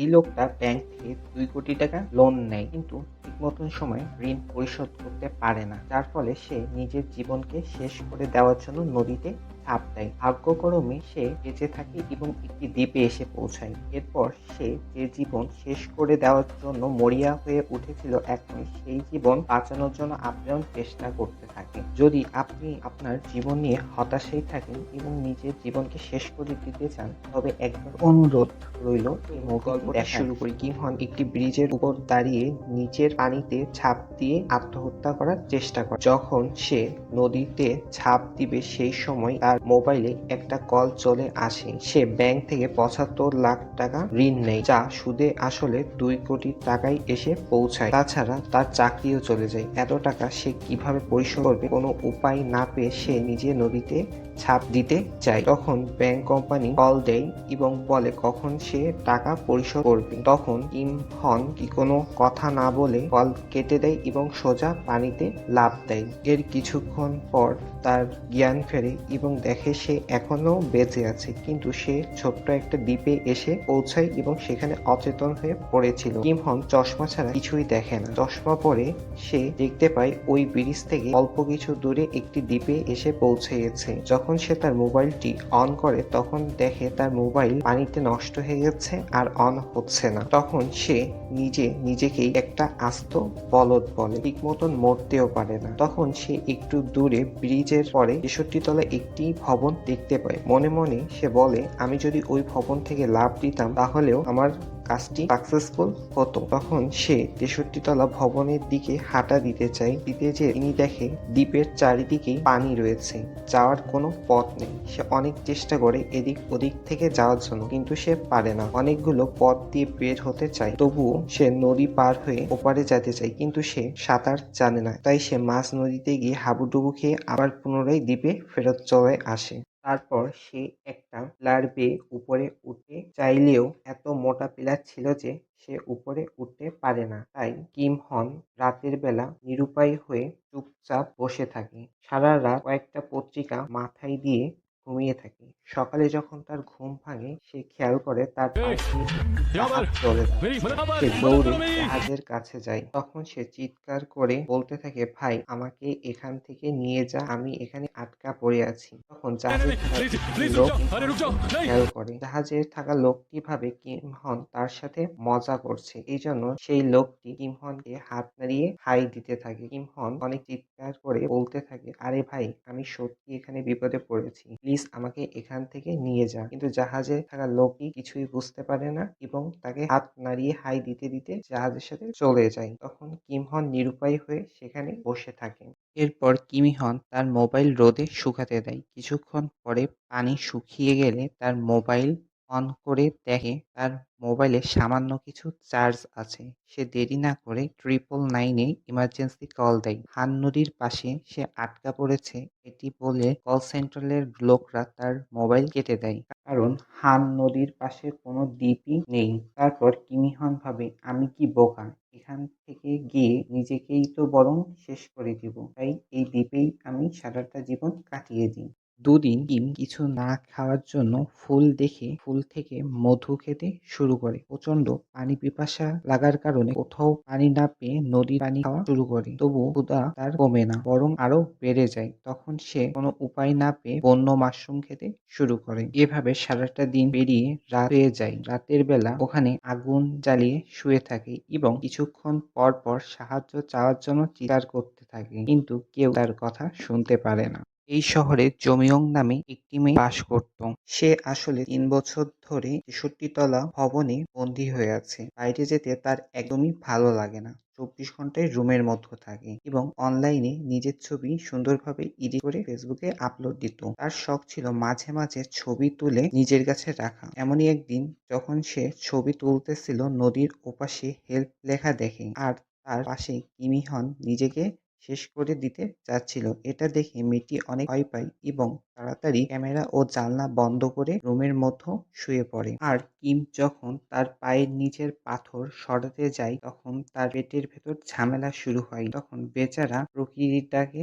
এই লোকটা ব্যাংক থেকে দুই কোটি টাকা লোন নেয়, কিন্তু ঠিক মতন সময় ঋণ পরিশোধ করতে পারে না। যার ফলে সে নিজের জীবনকে শেষ করে দেওয়ার জন্য নদীতে ঝাঁপ দেয়। ভাগ্যক্রমে সে বেঁচে থাকে এবং একটি দ্বীপে এসে পৌঁছায়। এরপর সে যে জীবন শেষ করে দেওয়ার জন্য মরিয়া হয়ে উঠেছিল এখন সেই জীবন বাঁচানোর জন্য আপ্রাণ চেষ্টা করতে থাকে। যদি আপনি আপনার জীবন নিয়ে হতাশায় থাকেন এবং নিজের জীবনকে শেষ করে দিতে চান তবে একবার অনুরোধ রইল এই গল্পটা শুরু করে। করি কিমহন একটি ব্রিজের উপর দাঁড়িয়ে নিচের পানিতে ছাপ দিয়ে আত্মহত্যা করার চেষ্টা করে যখন সে নদীতে ছাপ দিবে সেই সময় তার মোবাইলে একটা কল চলে আসে। সে ব্যাংক থেকে পঁচাত্তর লাখ টাকা ঋণ নেয়, যা সুদে আসলে দুই কোটি টাকায় এসে পৌঁছায়। তাছাড়া তার চাকরিও চলে যায়। এত টাকা সে কীভাবে পরিশোধ করবে? কোনো উপায় না পেয়ে সে নিজে নদীতে ছাপ দিতে চায়। তখন ব্যাংক কোম্পানি কল দেয় এবং বলে, কখন সে টাকা পরিশোধ করবে? তখন কিম হন কি কোনো কথা না বলে কল কেটে দেয় এবং সোজা পানিতে লাভ দেয়। এর কিছুক্ষণ পর তার জ্ঞান ফেরে এবং দেখে সে এখনও বেঁচে আছে, কিন্তু সে ছোট্ট একটা দ্বীপে এসে পৌঁছায় এবং সেখানে অচেতন হয়ে পড়েছিল। কিম হন চশমা ছাড়া কিছুই দেখে না। চশমা পরে সে দেখতে পায় ওই ব্রিজ থেকে অল্প কিছু দূরে একটি দ্বীপে এসে পৌঁছে পৌঁছেছে। যখন সে তার মোবাইলটি অন করে, তখন দেখে তার মোবাইল পানিতে নষ্ট হয়ে গেছে আর অন হচ্ছে না। তখন সে নিজে নিজেকেই একটা আস্ত বলদ বলে। ঠিক মতন মরতেও পারে না। তখন সে একটু দূরে ব্রিজের পরে তেষট্টি তলায় একটি ভবন দেখতে পায় মনে মনে সে বলে, আমি যদি ওই ভবন থেকে লাভ দিতাম, তাহলেও আমার কাজটি সাকসেসফুল হতো। তখন সে তেষট্টি তলা ভবনের দিকে হাঁটা দিতে চায়। দিতে যে তিনি দেখে, দ্বীপের চারিদিকেই পানি রয়েছে। যাওয়ার কোনো পথ নেই। সে অনেক চেষ্টা করে এদিক ওদিক থেকে যাওয়ার জন্য, কিন্তু সে পারে না। অনেকগুলো পথ দিয়ে বের হতে চায়। তবুও সে নদী পার হয়ে ওপারে যেতে চায়, কিন্তু সে সাঁতার জানে না। তাই সে মাছ নদীতে গিয়ে হাবুডুবু খেয়ে আবার পুনরায় দ্বীপে ফেরত চলে আসে। তারপর সে একটা পিলার বেয়ে উপরে উঠতে চাইলেও এত মোটা পিলার ছিল যে সে উপরে উঠতে পারে না। তাই কিম হন রাতের বেলা নিরুপায় হয়ে চুপচাপ বসে থাকে। সারা রাত কয়েকটা পত্রিকা মাথায় দিয়ে ঘুমিয়ে থাকে। সকালে যখন তার ঘুম ভাঙে সে খেয়াল করে তার চলে সে দৌড়ে জাহাজের কাছে যায়। তখন সে চিৎকার করে বলতে থাকে ভাই আমাকে এখান থেকে নিয়ে যা। আমি এখানে আটকা পড়ে আছি। তখন জাহাজে খেয়াল করে। জাহাজে থাকা লোকটি ভাবে কিমহন তার সাথে মজা করছে। এই জন্য সেই লোকটি কিমহনকে হাত নাড়িয়ে হাই দিতে থাকে। কিমহন অনেক চিৎকার করে বলতে থাকে আরে ভাই আমি সত্যি এখানে বিপদে পড়েছি। প্লিজ আমাকে এখান থেকে নিয়ে যান। কিন্তু জাহাজে থাকা লোকই কিছুই বুঝতে পারে না এবং তাকে হাত নাড়িয়ে হাই দিতে দিতে জাহাজের সাথে চলে যায়। তখন কিমহন নিরুপায় হয়ে সেখানে বসে থাকেন। এরপর কিমিহন তার মোবাইল রোদে শুকাতে দেয়। কিছুক্ষণ পরে পানি শুকিয়ে গেলে তার মোবাইল অন করে দেখে তার মোবাইলে সামান্য কিছু চার্জ আছে। সে দেরি না করে ট্রিপল নাইনে ইমার্জেন্সি কল দেয়। হান নদীর পাশে সে আটকা পড়েছে এটি বলে কল সেন্টারের লোকরা তার মোবাইল কেটে দেয়। কারণ হান নদীর পাশে কোনো দ্বীপই নেই। তারপর কিমিহন ভাবে, আমি কি বোকা? এখান থেকে গিয়ে নিজেকেই তো বরং শেষ করে দিব। তাই এই দ্বীপেই আমি সারাটা জীবন কাটিয়ে দিই। দুদিন কিম কিছু না খাওয়ার জন্য ফুল দেখে ফুল থেকে মধু খেতে শুরু করে। প্রচণ্ড পানি পিপাসা লাগার কারণে কোথাও পানি না পেয়ে নদীর পানি খাওয়া শুরু করে। তবু ক্ষুধা তার কমে না, বরং আরও বেড়ে যায়। তখন সে কোনো উপায় না পেয়ে বন্য মাশরুম খেতে শুরু করে। এভাবে সারাটা দিন পেরিয়ে রাত হয়ে যায়। রাতের বেলা ওখানে আগুন জ্বালিয়ে শুয়ে থাকে এবং কিছুক্ষণ পর পর সাহায্য চাওয়ার জন্য চিৎকার করতে থাকে। কিন্তু কেউ তার কথা শুনতে পারে না। এই শহরে জমিয়ং নামে একটি মেয়ে বাস করত। সে আসলে তিন বছর ধরে তেষট্টি তলা ভবনে বন্দী হয়ে আছে। বাইরে যেতে তার একদমই ভালো লাগে না। চব্বিশ ঘন্টায় রুমের মধ্যে থাকে এবং অনলাইনে নিজের ছবি সুন্দরভাবে এডিট করে ফেসবুকে আপলোড দিত। তার শখ ছিল মাঝে মাঝে ছবি তুলে নিজের কাছে রাখা। এমনই একদিন যখন সে ছবি তুলতেছিল নদীর ওপাশে হেল্প লেখা দেখে আর তার পাশে কিমিহন নিজেকে শেষ করে দিতে যাচ্ছিল এটা দেখে মেয়েটি অনেক ভয় পায় এবং তাড়াতাড়ি ক্যামেরা ও জানলা বন্ধ করে রুমের মধ্যে শুয়ে পড়ে। আর কিম যখন তার পায়ের নিচের পাথর সরাতে যায়, তখন তার পেটের ভেতর ঝামেলা শুরু হয়। তখন বেচারা প্রকৃতিটাকে